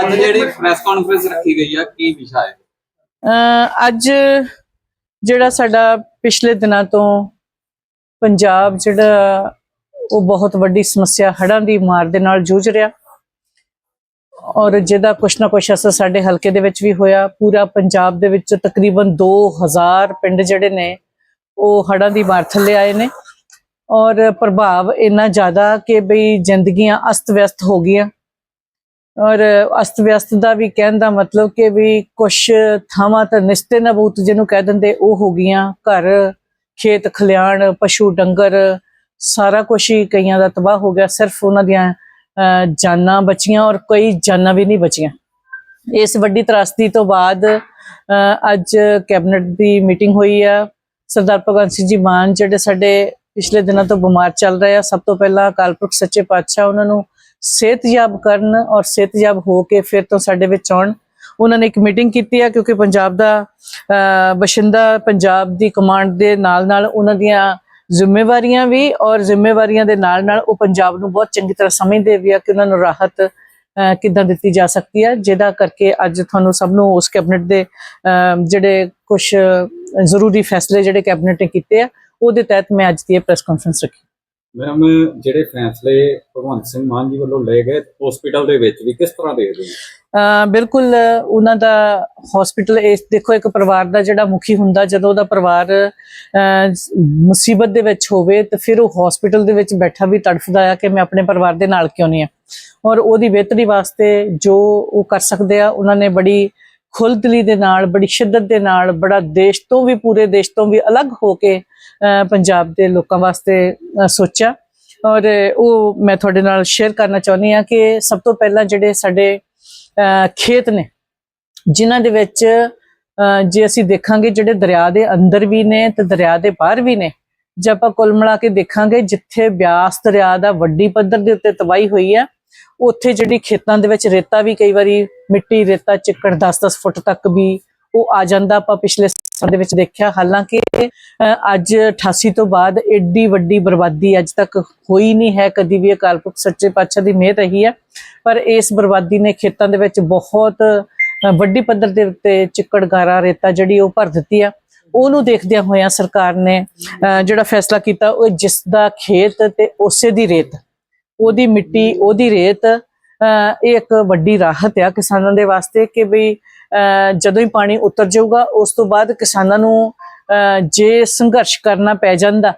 ਅੱਜ ਜਿਹੜੀ press conference ਰੱਖੀ ਗਈ ਆ, ਕੀ ਵਿਸ਼ਾ ਹੈ? ਅਹ ਅੱਜ ਜਿਹੜਾ ਸਾਡਾ ਪਿਛਲੇ ਦਿਨਾਂ ਤੋਂ ਪੰਜਾਬ ਜਿਹੜਾ, ਉਹ ਬਹੁਤ ਵੱਡੀ ਸਮੱਸਿਆ ਹੜ੍ਹਾਂ ਦੀ ਮਾਰ ਦੇ ਨਾਲ ਜੂਝ ਰਿਹਾ। ਔਰ ਜਿਹਦਾ ਕੁਛ ਨਾ ਕੁਛ ਅਸਰ ਸਾਡੇ ਹਲਕੇ ਦੇ ਵਿੱਚ ਵੀ ਹੋਇਆ। ਪੂਰਾ ਪੰਜਾਬ ਦੇ ਵਿੱਚ ਤਕਰੀਬਨ 2000 ਪਿੰਡ ਜਿਹੜੇ ਨੇ, ਉਹ ਹੜ੍ਹਾਂ ਦੀ ਮਾਰ ਥੱਲੇ ਆਏ ਨੇ। ਔਰ ਪ੍ਰਭਾਵ ਇੰਨਾ ਜ਼ਿਆਦਾ ਕਿ ਬਈ ਜ਼ਿੰਦਗੀਆਂ ਅਸਤ-ਵਿਅਸਤ ਹੋ ਗਈਆਂ। ਔਰ ਅਸਤ ਵਿਅਸਤ ਦਾ ਵੀ ਕਹਿਣ ਦਾ ਮਤਲਬ ਕਿ ਵੀ ਕੁਛ ਥਾਵਾਂ ਤਾਂ ਨਿਸਤੇ ਨਬੂਤ ਜਿਹਨੂੰ ਕਹਿ ਦਿੰਦੇ, ਉਹ ਹੋ ਗਈਆਂ। ਘਰ, ਖੇਤ, ਖਲਿਆਣ, ਪਸ਼ੂ, ਡੰਗਰ, ਸਾਰਾ ਕੁਝ ਹੀ ਕਈਆਂ ਦਾ ਤਬਾਹ ਹੋ ਗਿਆ। ਸਿਰਫ ਉਹਨਾਂ ਦੀਆਂ ਜਾਨਾਂ ਬਚੀਆਂ ਔਰ ਕਈ ਜਾਨਾਂ ਵੀ ਨਹੀਂ ਬਚੀਆਂ। ਇਸ ਵੱਡੀ ਤਰਾਸਦੀ ਤੋਂ ਬਾਅਦ ਅੱਜ ਕੈਬਨਿਟ ਦੀ ਮੀਟਿੰਗ ਹੋਈ ਆ। ਸਰਦਾਰ ਭਗਵੰਤ ਸਿੰਘ ਜੀ ਮਾਨ ਜਿਹੜੇ ਸਾਡੇ ਪਿਛਲੇ ਦਿਨਾਂ ਤੋਂ ਬਿਮਾਰ ਚੱਲ ਰਹੇ ਆ। ਸਭ ਤੋਂ ਪਹਿਲਾਂ ਅਕਾਲ ਪੁਰਖ ਸੱਚੇ ਪਾਤਸ਼ਾਹ ਉਹਨਾਂ ਨੂੰ ਸਿਹਤਯਾਬ ਕਰਨ ਔਰ ਸਿਹਤਯਾਬ ਹੋ ਕੇ ਫਿਰ ਤੋਂ ਸਾਡੇ ਵਿੱਚ ਆਉਣ। ਉਹਨਾਂ ਨੇ ਇੱਕ ਮੀਟਿੰਗ ਕੀਤੀ ਆ ਕਿਉਂਕਿ ਪੰਜਾਬ ਦਾ ਅਹ, ਬਸ਼ਿੰਦਾ ਪੰਜਾਬ ਦੀ ਕਮਾਂਡ ਦੇ ਨਾਲ ਨਾਲ ਉਹਨਾਂ ਦੀਆਂ ਜ਼ਿੰਮੇਵਾਰੀਆਂ ਵੀ ਔਰ ਜ਼ਿੰਮੇਵਾਰੀਆਂ ਦੇ ਨਾਲ ਨਾਲ ਉਹ ਪੰਜਾਬ ਨੂੰ ਬਹੁਤ ਚੰਗੀ ਤਰ੍ਹਾਂ ਸਮਝਦੇ ਵੀ ਆ ਕਿ ਉਹਨਾਂ ਨੂੰ ਰਾਹਤ ਕਿੱਦਾਂ ਦਿੱਤੀ ਜਾ ਸਕਦੀ ਹੈ ਜਿਹਦਾ ਕਰਕੇ ਅੱਜ ਤੁਹਾਨੂੰ ਸਭ ਨੂੰ ਉਸ ਕੈਬਨਿਟ ਦੇ ਜਿਹੜੇ ਕੁਝ ਜ਼ਰੂਰੀ ਫੈਸਲੇ ਜਿਹੜੇ ਕੈਬਨਿਟ ਨੇ ਕੀਤੇ ਆ ਉਹਦੇ ਤਹਿਤ ਮੈਂ ਅੱਜ ਦੀ ਇਹ ਪ੍ਰੈਸ ਕਾਨਫਰੰਸ ਰੱਖੀ। ਮੈਮ, ਜਿਹੜੇ ਫੈਸਲੇ ਭਗਵੰਤ ਸਿੰਘ ਮਾਨ ਜੀ ਵੱਲੋਂ ਲਏ ਗਏ ਹਸਪੀਟਲ ਦੇ ਵਿੱਚ ਵੀ ਕਿਸ ਤਰ੍ਹਾਂ ਦੇਖਦੇ ਹੋ? ਬਿਲਕੁਲ, ਉਹਨਾਂ ਦਾ ਹਸਪੀਟਲ ਇਸ ਦੇਖੋ, ਇੱਕ ਪਰਿਵਾਰ ਦਾ ਜਿਹੜਾ ਮੁਖੀ ਹੁੰਦਾ, ਜਦੋਂ ਉਹਦਾ ਪਰਿਵਾਰ ਮੁਸੀਬਤ ਦੇ ਵਿੱਚ ਹੋਵੇ, ਤੇ ਫਿਰ ਉਹ ਹਸਪੀਟਲ ਦੇ ਵਿੱਚ ਬੈਠਾ ਵੀ ਤੜਫਦਾ ਆ ਕਿ ਮੈਂ ਆਪਣੇ ਪਰਿਵਾਰ ਦੇ ਨਾਲ ਕਿਉਂ ਨਹੀਂ ਆ। ਔਰ ਉਹਦੀ ਬਿਹਤਰੀ ਵਾਸਤੇ ਜੋ ਉਹ ਕਰ ਸਕਦੇ ਆ, ਉਹਨਾਂ ਨੇ ਬੜੀ ਖੁੱਲਦਲੀ ਦੇ ਨਾਲ, ਬੜੀ ਸ਼ਿੱਦਤ ਦੇ ਨਾਲ, ਬੜਾ ਦੇਸ਼ ਤੋਂ ਵੀ, ਪੂਰੇ ਦੇਸ਼ ਤੋਂ ਵੀ ਅਲੱਗ ਹੋ ਕੇ ਪੰਜਾਬ ਦੇ ਲੋਕਾਂ ਵਾਸਤੇ ਸੋਚਿਆ। ਔਰ ਉਹ ਮੈਂ ਤੁਹਾਡੇ ਨਾਲ ਸ਼ੇਅਰ ਕਰਨਾ ਚਾਹੁੰਦੀ ਆ ਕਿ ਸਭ ਤੋਂ ਪਹਿਲਾਂ ਜਿਹੜੇ ਸਾਡੇ ਖੇਤ ਨੇ, ਜਿਨ੍ਹਾਂ ਦੇ ਵਿੱਚ ਜੇ ਅਸੀਂ ਦੇਖਾਂਗੇ ਜਿਹੜੇ ਦਰਿਆ ਦੇ ਅੰਦਰ ਵੀ ਨੇ ਤੇ ਦਰਿਆ ਦੇ ਬਾਹਰ ਵੀ ਨੇ, ਜੇ ਆਪਾਂ ਕੁੱਲ ਮਿਲਾ ਕੇ ਦੇਖਾਂਗੇ ਜਿੱਥੇ ਬਿਆਸ ਦਰਿਆ ਦਾ ਵੱਡੀ ਪੱਧਰ ਦੇ ਉੱਤੇ ਤਬਾਹੀ ਹੋਈ ਹੈ, ਉੱਥੇ ਜਿਹੜੀ ਖੇਤਾਂ ਦੇ ਵਿੱਚ ਰੇਤਾ ਵੀ ਕਈ ਵਾਰੀ ਮਿੱਟੀ ਰੇਤਾ ਚਿੱਕੜ 10-10 ਫੁੱਟ ਤੱਕ ਵੀ ਉਹ ਆ ਜਾਂਦਾ ਆਪਾਂ ਪਿਛਲੇ ਸਾਲ ਦੇ ਵਿੱਚ ਦੇਖਿਆ। ਹਾਲਾਂਕਿ ਅਹ ਅੱਜ 88 ਤੋਂ ਬਾਅਦ ਏਡੀ ਵੱਡੀ ਬਰਬਾਦੀ ਅੱਜ ਤੱਕ ਹੋਈ ਨਹੀਂ ਹੈ। ਕਦੀ ਵੀ ਅਕਾਲ ਪੁਰਖ ਸੱਚੇ ਪਾਤਸ਼ਾਹ ਦੀ ਮਿਹਰ ਰਹੀ ਹੈ। ਪਰ ਇਸ ਬਰਬਾਦੀ ਨੇ ਖੇਤਾਂ ਦੇ ਵਿੱਚ ਬਹੁਤ ਵੱਡੀ ਪੱਧਰ ਦੇ ਉੱਤੇ ਚਿੱਕੜ ਗਾਰਾ ਰੇਤਾ ਜਿਹੜੀ ਉਹ ਭਰ ਦਿੱਤੀ ਆ। ਉਹਨੂੰ ਦੇਖਦਿਆਂ ਹੋਇਆਂ ਸਰਕਾਰ ਨੇ ਅ, ਜਿਹੜਾ ਫੈਸਲਾ ਕੀਤਾ ਉਹ ਜਿਸ ਦਾ ਖੇਤ ਤੇ ਉਸੇ ਦੀ ਰੇਤ ਉਹਦੀ ਮਿੱਟੀ ਉਹਦੀ ਰੇਤ ਅ, ਇਹ ਇੱਕ ਵੱਡੀ ਰਾਹਤ ਆ ਕਿਸਾਨਾਂ ਦੇ ਵਾਸਤੇ ਕਿ ਵੀ ਜਦੋਂ ਹੀ ਪਾਣੀ ਉਤਰ ਜਾਊਗਾ ਉਸ ਤੋਂ ਬਾਅਦ ਕਿਸਾਨਾਂ ਨੂੰ ਅ, ਜੇ ਸੰਘਰਸ਼ ਕਰਨਾ ਪੈ ਜਾਂਦਾ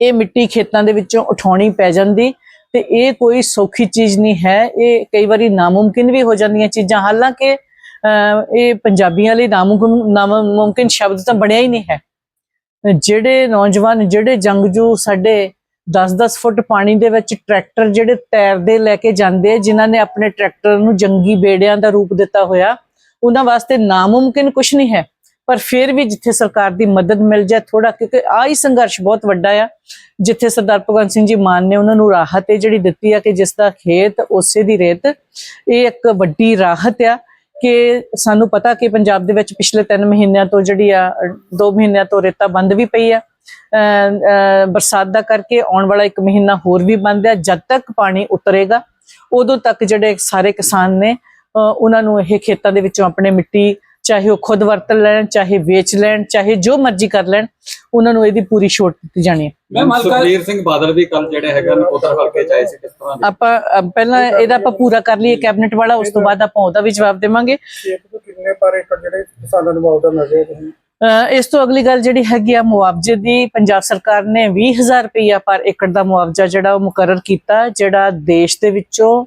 ਇਹ ਮਿੱਟੀ ਖੇਤਾਂ ਦੇ ਵਿੱਚੋਂ ਉਠਾਉਣੀ ਪੈ ਜਾਂਦੀ ਤੇ ਇਹ ਕੋਈ ਸੌਖੀ ਚੀਜ਼ ਨਹੀਂ ਹੈ। ਇਹ ਕਈ ਵਾਰੀ ਨਾਮੁਮਕਿਨ ਵੀ ਹੋ ਜਾਂਦੀਆਂ ਚੀਜ਼ਾਂ। ਹਾਲਾਂਕਿ ਅਹ, ਇਹ ਪੰਜਾਬੀਆਂ ਲਈ ਨਾਮੁਮਕਿਨ ਨਾਮੁਮਕਿਨ ਸ਼ਬਦ ਤਾਂ ਬਣਿਆ ਹੀ ਨਹੀਂ ਹੈ। ਜਿਹੜੇ ਨੌਜਵਾਨ ਜਿਹੜੇ ਜੰਗਜੂ ਸਾਡੇ 10-10 ਫੁੱਟ ਪਾਣੀ ਦੇ ਵਿੱਚ ਟਰੈਕਟਰ ਜਿਹੜੇ ਤੈਰਦੇ ਲੈ ਕੇ ਜਾਂਦੇ ਜਿਨ੍ਹਾਂ ਨੇ ਆਪਣੇ ਟਰੈਕਟਰ ਨੂੰ ਜੰਗੀ ਬੇੜਿਆਂ ਦਾ ਰੂਪ ਦਿੱਤਾ ਹੋਇਆ ਉਹਨਾਂ ਵਾਸਤੇ ਨਾਮੁਮਕਿਨ ਕੁਝ ਨਹੀਂ ਹੈ। ਪਰ ਫਿਰ ਵੀ ਜਿੱਥੇ ਸਰਕਾਰ ਦੀ ਮਦਦ ਮਿਲ ਜਾਏ ਥੋੜਾ ਕਿਉਂਕਿ ਆ ਹੀ ਸੰਘਰਸ਼ ਬਹੁਤ ਵੱਡਾ ਆ, ਜਿੱਥੇ ਸਰਦਾਰ ਭਗਵੰਤ ਸਿੰਘ ਜੀ ਮਾਨ ਨੇ ਉਹਨਾਂ ਨੂੰ ਰਾਹਤ ਇਹ ਜਿਹੜੀ ਦਿੱਤੀ ਆ ਕਿ ਜਿਸ ਦਾ ਖੇਤ ਉਸੇ ਦੀ ਰੇਤ, ਇਹ ਇੱਕ ਵੱਡੀ ਰਾਹਤ ਆ ਕਿ ਸਾਨੂੰ ਪਤਾ ਕਿ ਪੰਜਾਬ ਦੇ ਵਿੱਚ ਪਿਛਲੇ 3 ਮਹੀਨਿਆਂ ਤੋਂ ਜਿਹੜੀ ਆ 2 ਮਹੀਨਿਆਂ ਤੋਂ ਰੇਤਾ ਬੰਦ ਵੀ ਪਈ ਆ। ਬਰਸਾਤ ਦਾ ਕਰਕੇ ਆਉਣ ਵਾਲਾ ਇੱਕ ਮਹੀਨਾ ਹੋਰ ਵੀ ਬੰਦ ਆ, ਜਦ ਤੱਕ ਪਾਣੀ ਉਤਰੇਗਾ, ਉਦੋਂ ਤੱਕ ਜਿਹੜੇ ਸਾਰੇ ਕਿਸਾਨ ਨੇ ਉਹਨਾਂ ਨੂੰ ਇਹ ਖੇਤਾਂ ਦੇ ਵਿੱਚੋਂ ਆਪਣੇ ਮਿੱਟੀ ਚਾਹੇ ਉਹ ਖੁਦ ਵਰਤ ਲੈਣ ਚਾਹੇ ਵੇਚ ਲੈਣ ਚਾਹੇ ਜੋ ਮਰਜ਼ੀ ਕਰ ਲੈਣ ਉਹਨਾਂ ਨੂੰ ਇਹਦੀ ਪੂਰੀ ਛੋਟ ਦਿੱਤੀ ਜਾਣੀ ਹੈ। ਸੁਖਬੀਰ ਸਿੰਘ ਬਾਦਲ ਵੀ ਕੱਲ ਜਿਹੜੇ ਹੈਗਾ ਨਕੋਦਰ ਹਲਕੇ ਚ ਆਏ ਸੀ ਕਿਸ ਤਰ੍ਹਾਂ ਆਪਾਂ ਪਹਿਲਾਂ ਇਹਦਾ ਆਪਾਂ ਪੂਰਾ ਕਰ ਲਈਏ ਕੈਬਨਿਟ ਵਾਲਾ ਉਸ ਤੋਂ ਬਾਅਦ ਆਪਾਂ ਉਹਦਾ ਵੀ ਜਵਾਬ ਦੇਵਾਂਗੇ। ਕਿੰਨੇ ਪਰ ਏਕੜ ਜਿਹੜੇ ਕਿਸਾਨਾਂ ਨੂੰ ਮੁਆਵਜ਼ਾ ਮਿਲ ਰਿਹਾ ਤੁਸੀਂ? ਅ, ਇਸ ਤੋਂ ਅਗਲੀ ਗੱਲ ਜਿਹੜੀ ਹੈਗੀ ਆ ਮੁਆਵਜ਼ੇ ਦੀ ਪੰਜਾਬ ਸਰਕਾਰ ਨੇ 20000 ਰੁਪਇਆ ਪਰ ਏਕੜ ਦਾ ਮੁਆਵਜ਼ਾ ਜਿਹੜਾ ਉਹ ਮੁਕਰਰ ਕੀਤਾ ਜਿਹੜਾ ਦੇਸ਼ ਦੇ ਵਿੱਚੋਂ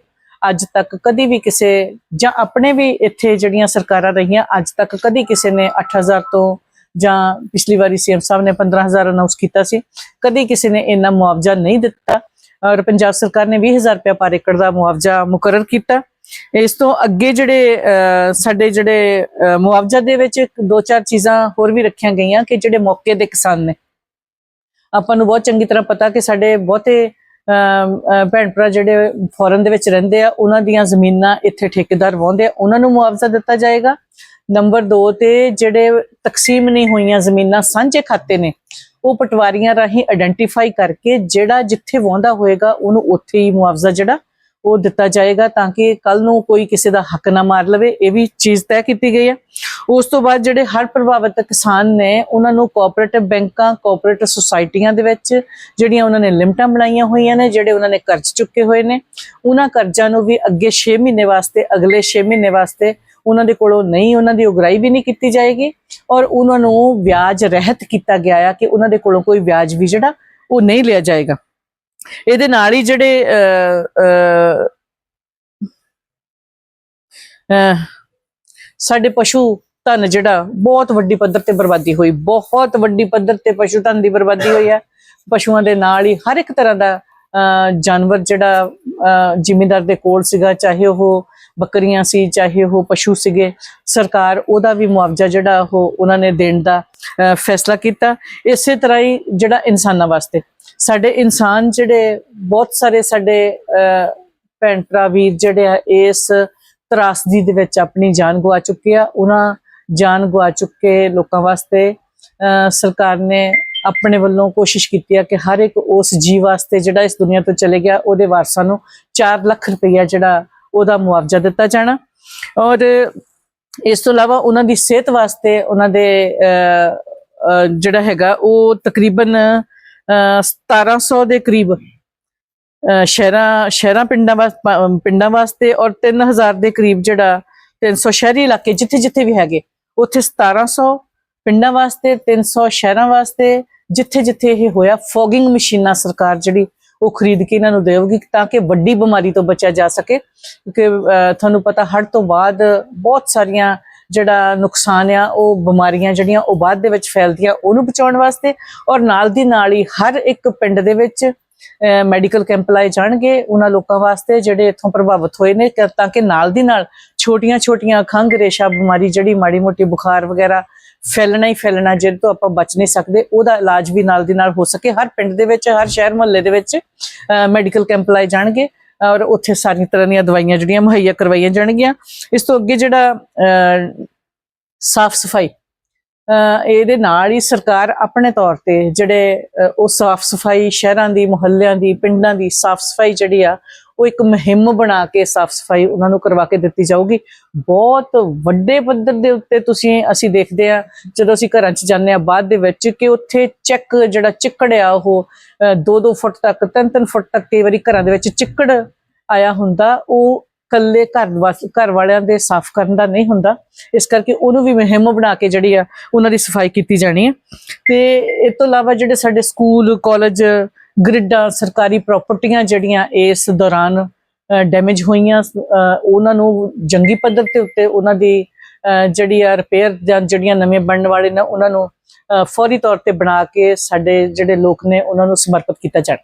ਅੱਜ ਤੱਕ ਕਦੀ ਵੀ ਕਿਸੇ ਜਾਂ ਆਪਣੇ ਵੀ ਇੱਥੇ ਜਿਹੜੀਆਂ ਸਰਕਾਰਾਂ ਰਹੀਆਂ, ਅੱਜ ਤੱਕ ਕਦੀ ਕਿਸੇ ਨੇ 8000 ਤੋਂ ਜਾਂ ਪਿਛਲੀ ਵਾਰੀ ਸੀਐਮ ਸਾਹਿਬ ਨੇ 15000 ਅਨਾਉਂਸ ਕੀਤਾ ਸੀ, ਕਦੀ ਕਿਸੇ ਨੇ ਇੰਨਾ ਮੁਆਵਜ਼ਾ ਨਹੀਂ ਦਿੱਤਾ। ਔਰ ਪੰਜਾਬ ਸਰਕਾਰ ਨੇ 20000 ਰੁਪਇਆ ਪਰ ਏਕੜ ਦਾ ਮੁਆਵਜ਼ਾ ਮੁਕਰਰ ਕੀਤਾ। ਇਸ ਤੋਂ ਅੱਗੇ ਜਿਹੜੇ ਸਾਡੇ ਜਿਹੜੇ ਮੁਆਵਜ਼ਾ ਦੇ ਵਿੱਚ ਇੱਕ ਦੋ ਚਾਰ ਚੀਜ਼ਾਂ ਹੋਰ ਵੀ ਰੱਖੀਆਂ ਗਈਆਂ ਕਿ ਜਿਹੜੇ ਮੌਕੇ ਦੇ ਕਿਸਾਨ ਨੇ। ਆਪਾਂ ਨੂੰ ਬਹੁਤ ਚੰਗੀ ਤਰ੍ਹਾਂ ਪਤਾ ਕਿ ਸਾਡੇ ਬਹੁਤੇ ਭੈਣ ਭਰਾ ਜਿਹੜੇ ਫੋਰਨ ਦੇ ਵਿੱਚ ਰਹਿੰਦੇ ਆ, ਉਹਨਾਂ ਦੀਆਂ ਜ਼ਮੀਨਾਂ ਇੱਥੇ ਠੇਕੇਦਾਰ ਵਾਹੁੰਦੇ ਆ। ਉਹਨਾਂ ਨੂੰ ਮੁਆਵਜ਼ਾ ਦਿੱਤਾ ਜਾਏਗਾ। ਨੰਬਰ 2 ਤੇ ਜਿਹੜੇ ਤਕਸੀਮ ਨਹੀਂ ਹੋਈਆਂ ਜ਼ਮੀਨਾਂ ਸਾਂਝੇ ਖਾਤੇ ਨੇ, ਉਹ ਪਟਵਾਰੀਆਂ ਰਾਹੀਂ ਆਇਡੈਂਟੀਫਾਈ ਕਰਕੇ ਜਿਹੜਾ ਜਿੱਥੇ ਵਾਹੁੰਦਾ ਹੋਏਗਾ, ਉਹਨੂੰ ਉੱਥੇ ਹੀ ਮੁਆਵਜ਼ਾ ਜਿਹੜਾ ਉਹ ਦਿੱਤਾ ਜਾਏਗਾ ਤਾਂ ਕਿ ਕੱਲ ਨੂੰ ਕੋਈ ਕਿਸੇ ਦਾ ਹੱਕ ਨਾ ਮਾਰ ਲਵੇ, ਇਹ ਵੀ ਚੀਜ਼ ਤੈਅ ਕੀਤੀ ਗਈ ਹੈ। ਉਸ ਤੋਂ ਬਾਅਦ ਜਿਹੜੇ ਹਰ ਪ੍ਰਭਾਵਿਤ ਕਿਸਾਨ ਨੇ, ਉਹਨਾਂ ਨੂੰ ਕੋਆਪਰੇਟਿਵ ਬੈਂਕਾਂ ਕੋਆਪਰੇਟਿਵ ਸੁਸਾਇਟੀਆਂ ਦੇ ਵਿੱਚ ਜਿਹੜੀਆਂ ਉਹਨਾਂ ਨੇ ਲਿਮਟਾਂ ਬਣਾਈਆਂ ਹੋਈਆਂ ਨੇ, ਜਿਹੜੇ ਉਹਨਾਂ ਨੇ ਕਰਜ਼ ਚੁੱਕੇ ਹੋਏ ਨੇ, ਉਹਨਾਂ ਕਰਜ਼ਾਂ ਨੂੰ ਵੀ ਅੱਗੇ 6 ਮਹੀਨੇ ਵਾਸਤੇ, ਅਗਲੇ 6 ਮਹੀਨੇ ਵਾਸਤੇ ਉਹਨਾਂ ਦੇ ਕੋਲੋਂ ਨਹੀਂ, ਉਹਨਾਂ ਦੀ ਉਗਰਾਈ ਵੀ ਨਹੀਂ ਕੀਤੀ ਜਾਏਗੀ ਔਰ ਉਹਨਾਂ ਨੂੰ ਵਿਆਜ ਰਹਿਤ ਕੀਤਾ ਗਿਆ ਆ ਕਿ ਉਹਨਾਂ ਦੇ ਕੋਲੋਂ ਕੋਈ ਵਿਆਜ ਵੀ ਜਿਹੜਾ ਉਹ ਨਹੀਂ ਲਿਆ ਜਾਏਗਾ। ਇਹਦੇ ਨਾਲ ਹੀ ਜਿਹੜੇ ਅਹ, ਅਹ, ਅਹ, ਸਾਡੇ ਪਸ਼ੂ ਧਨ ਜਿਹੜਾ ਬਹੁਤ ਵੱਡੀ ਪੱਧਰ ਤੇ ਬਰਬਾਦੀ ਹੋਈ ਬਹੁਤ ਵੱਡੀ ਪੱਧਰ ਤੇ ਪਸ਼ੂ ਧਨ ਦੀ ਬਰਬਾਦੀ ਹੋਈ ਹੈ। ਪਸ਼ੂਆਂ ਦੇ ਨਾਲ ਹੀ ਹਰ ਇੱਕ ਤਰ੍ਹਾਂ ਦਾ ਅਹ, ਜਾਨਵਰ ਜਿਹੜਾ ਅਹ, ਜ਼ਿਮੀਂਦਾਰ ਦੇ ਕੋਲ ਸੀਗਾ ਚਾਹੇ ਉਹ ਬੱਕਰੀਆਂ ਸੀ, ਚਾਹੇ ਉਹ ਪਸ਼ੂ ਸੀਗੇ, ਸਰਕਾਰ ਉਹਦਾ ਵੀ ਮੁਆਵਜ਼ਾ ਜਿਹੜਾ ਉਹ ਉਹਨਾਂ ਨੇ ਦੇਣ ਦਾ ਫੈਸਲਾ ਕੀਤਾ। ਇਸੇ ਤਰ੍ਹਾਂ ਹੀ ਜਿਹੜਾ ਇਨਸਾਨਾਂ ਵਾਸਤੇ। ਸਾਡੇ ਇਨਸਾਨ ਜਿਹੜੇ ਬਹੁਤ ਸਾਰੇ ਸਾਡੇ ਭੈਣ ਭਰਾ ਵੀਰ ਜਿਹੜੇ ਆ, ਇਸ ਤਰਾਸਦੀ ਦੇ ਵਿੱਚ ਆਪਣੀ ਜਾਨ ਗਵਾ ਚੁੱਕੇ ਆ। ਉਹਨਾਂ ਜਾਨ ਗਵਾ ਚੁੱਕੇ ਲੋਕਾਂ ਵਾਸਤੇ ਸਰਕਾਰ ਨੇ ਆਪਣੇ ਵੱਲੋਂ ਕੋਸ਼ਿਸ਼ ਕੀਤੀ ਆ ਕਿ ਹਰ ਇੱਕ ਉਸ ਜੀਵ ਵਾਸਤੇ ਜਿਹੜਾ ਇਸ ਦੁਨੀਆ ਤੋਂ ਚਲੇ ਗਿਆ, ਉਹਦੇ ਵਾਰਸਾਂ ਨੂੰ 4 ਲੱਖ ਰੁਪਈਆ ਜਿਹੜਾ ਉਹਦਾ ਮੁਆਵਜ਼ਾ ਦਿੱਤਾ ਜਾਣਾ। ਔਰ ਇਸ ਤੋਂ ਇਲਾਵਾ ਉਹਨਾਂ ਦੀ ਸਿਹਤ ਵਾਸਤੇ ਉਹਨਾਂ ਦੇ ਅਹ, ਜਿਹੜਾ ਹੈਗਾ ਉਹ ਤਕਰੀਬਨ ਅਹ, 1700 ਦੇ ਕਰੀਬ ਅਹ, ਸ਼ਹਿਰਾਂ ਸ਼ਹਿਰਾਂ ਪਿੰਡਾਂ ਵਾਸਤੇ ਪਿੰਡਾਂ ਵਾਸਤੇ ਔਰ 3000 ਦੇ ਕਰੀਬ ਜਿਹੜਾ 300 ਸ਼ਹਿਰੀ ਇਲਾਕੇ ਜਿੱਥੇ ਜਿੱਥੇ ਵੀ ਹੈਗੇ ਉੱਥੇ 1700 ਪਿੰਡਾਂ ਵਾਸਤੇ 300 ਸ਼ਹਿਰਾਂ ਵਾਸਤੇ ਜਿੱਥੇ ਜਿੱਥੇ ਇਹ ਹੋਇਆ ਫੋਗਿੰਗ ਮਸ਼ੀਨਾਂ ਸਰਕਾਰ ਜਿਹੜੀ ਉਹ ਖਰੀਦ ਕੇ ਇਹਨਾਂ ਨੂੰ ਦੇਵੇਗੀ ਤਾਂ ਕਿ ਵੱਡੀ ਬਿਮਾਰੀ ਤੋਂ ਬਚਿਆ ਜਾ ਸਕੇ। ਕਿਉਂਕਿ ਤੁਹਾਨੂੰ ਪਤਾ ਹੜ੍ਹ ਤੋਂ ਬਾਅਦ ਬਹੁਤ ਸਾਰੀਆਂ ਜਿਹੜਾ ਨੁਕਸਾਨ ਆ, ਉਹ ਬਿਮਾਰੀਆਂ ਜਿਹੜੀਆਂ ਉਹ ਬਾਅਦ ਦੇ ਵਿੱਚ ਫੈਲਦੀਆਂ, ਉਹਨੂੰ ਬਚਾਉਣ ਵਾਸਤੇ ਔਰ ਨਾਲ ਦੀ ਨਾਲ ਹੀ ਹਰ ਇੱਕ ਪਿੰਡ ਦੇ ਵਿੱਚ ਮੈਡੀਕਲ ਕੈਂਪ ਲਾਏ ਜਾਣਗੇ ਉਹਨਾਂ ਲੋਕਾਂ ਵਾਸਤੇ ਜਿਹੜੇ ਇੱਥੋਂ ਪ੍ਰਭਾਵਿਤ ਹੋਏ ਨੇ ਤਾਂ ਕਿ ਨਾਲ ਦੀ ਨਾਲ ਛੋਟੀਆਂ-ਛੋਟੀਆਂ ਖੰਘ ਰੇਸ਼ਾ ਬਿਮਾਰੀ ਜਿਹੜੀ ਮਾੜੀ ਮੋਟੀ ਬੁਖਾਰ ਵਗੈਰਾ ਫੈਲਣਾ ਹੀ ਫੈਲਣਾ, ਜਿਹਦੇ ਤੋਂ ਆਪਾਂ ਬਚ ਨਹੀਂ ਸਕਦੇ, ਉਹਦਾ ਇਲਾਜ ਵੀ ਨਾਲ ਦੀ ਨਾਲ ਹੋ ਸਕੇ। ਹਰ ਪਿੰਡ ਦੇ ਵਿੱਚ, ਹਰ ਸ਼ਹਿਰ ਮੁਹੱਲੇ ਦੇ ਵਿੱਚ ਮੈਡੀਕਲ ਕੈਂਪ ਲਾਏ ਜਾਣਗੇ ਔਰ ਉੱਥੇ ਸਾਰੀ ਤਰ੍ਹਾਂ ਦੀਆਂ ਦਵਾਈਆਂ ਜਿਹੜੀਆਂ ਮੁਹੱਈਆ ਕਰਵਾਈਆਂ ਜਾਣਗੀਆਂ। ਇਸ ਤੋਂ ਅੱਗੇ ਜਿਹੜਾ ਸਾਫ਼ ਸਫ਼ਾਈ ਇਹਦੇ ਨਾਲ ਹੀ ਸਰਕਾਰ ਆਪਣੇ ਤੌਰ ਤੇ ਜਿਹੜੇ ਉਹ ਸਾਫ਼ ਸਫ਼ਾਈ ਸ਼ਹਿਰਾਂ ਦੀ, ਮੁਹੱਲਿਆਂ ਦੀ, ਪਿੰਡਾਂ ਦੀ ਸਾਫ਼ ਸਫ਼ਾਈ ਜਿਹੜੀ ਆ ਉਹ ਇੱਕ ਮੁਹਿੰਮ ਬਣਾ ਕੇ ਸਾਫ਼ ਸਫ਼ਾਈ ਉਹਨਾਂ ਨੂੰ ਕਰਵਾ ਕੇ ਦਿੱਤੀ ਜਾਊਗੀ। ਬਹੁਤ ਵੱਡੇ ਪੱਧਰ ਦੇ ਉੱਤੇ ਤੁਸੀਂ ਅਸੀਂ ਦੇਖਦੇ ਆ ਜਦੋਂ ਅਸੀਂ ਘਰਾਂ 'ਚ ਜਾਂਦੇ ਆ ਬਾਅਦ ਦੇ ਵਿੱਚ ਕਿ ਉੱਥੇ ਚੱਕ ਜਿਹੜਾ ਚਿੱਕੜ ਆ, ਉਹ 2-2 ਫੁੱਟ ਤੱਕ 3-3 ਫੁੱਟ ਤੱਕ ਕਈ ਵਾਰੀ ਘਰਾਂ ਦੇ ਵਿੱਚ ਚਿੱਕੜ ਆਇਆ ਹੁੰਦਾ, ਉਹ ਕੱਲੇ ਘਰ ਵਾਸ- ਘਰ ਵਾਲਿਆਂ ਦੇ ਸਾਫ਼ ਕਰਨ ਦਾ ਨਹੀਂ ਹੁੰਦਾ। ਇਸ ਕਰਕੇ ਉਹਨੂੰ ਵੀ ਮੁਹਿੰਮ ਬਣਾ ਕੇ ਜਿਹੜੀ ਆ, ਉਹਨਾਂ ਦੀ ਸਫ਼ਾਈ ਕੀਤੀ ਜਾਣੀ ਹੈ ਤੇ ਇਸ ਤੋਂ ਇਲਾਵਾ ਜਿਹੜੇ ਸਾਡੇ ਸਕੂਲ, ਕਾਲਜ ਗ੍ਰਿਡਾਂ, ਸਰਕਾਰੀ ਪ੍ਰਾਪਰਟੀਆਂ ਜਿਹੜੀਆਂ ਇਸ ਦੌਰਾਨ ਡੈਮੇਜ ਹੋਈਆਂ ਉਹਨਾਂ ਨੂੰ ਜੰਗੀ ਪੱਧਰ ਤੇ ਉੱਤੇ ਉਹਨਾਂ ਦੀ ਜਿਹੜੀ ਆ ਰਿਪੇਅਰ ਜਾਂ ਜਿਹੜੀਆਂ ਨਵੇਂ ਬਣਨ ਵਾਲੇ ਨੇ, ਉਹਨਾਂ ਨੂੰ ਫੌਰੀ ਤੌਰ ਤੇ ਬਣਾ ਕੇ ਸਾਡੇ ਜਿਹੜੇ ਲੋਕ ਨੇ, ਉਹਨਾਂ ਨੂੰ ਸਮਰਪਿਤ ਕੀਤਾ ਜਾਣਾ।